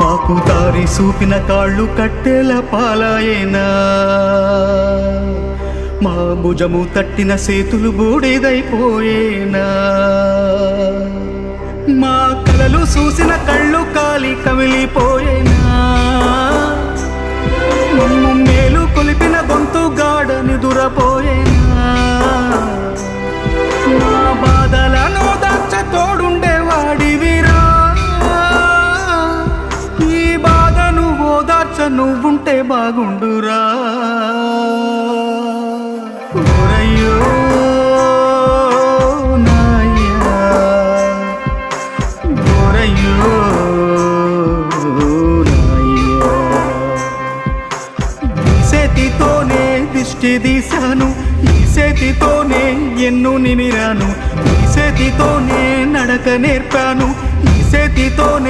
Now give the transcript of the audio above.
మాకు దారి చూపిన కాళ్ళు కట్టెల పాలాయేనా మా భుజము తట్టిన సేతులు బూడిదైపోయేనా. మా కలలు చూసిన కళ్ళు కాలి కమిలిపోయేనా. మమ్ము మేలు కొలిపిన గొంతు గాడని దురపోయేనా నువ్వుంటే బాగుండురా. ఊరయ్యో నాయ్యా ఓరయ్యో చేతితోనే దిష్టి తీశాను ఈ చేతితోనే ఎన్ను నిమిరాను ఈ చేతితోనే నడక నేర్పాను ఈ చేతితోనే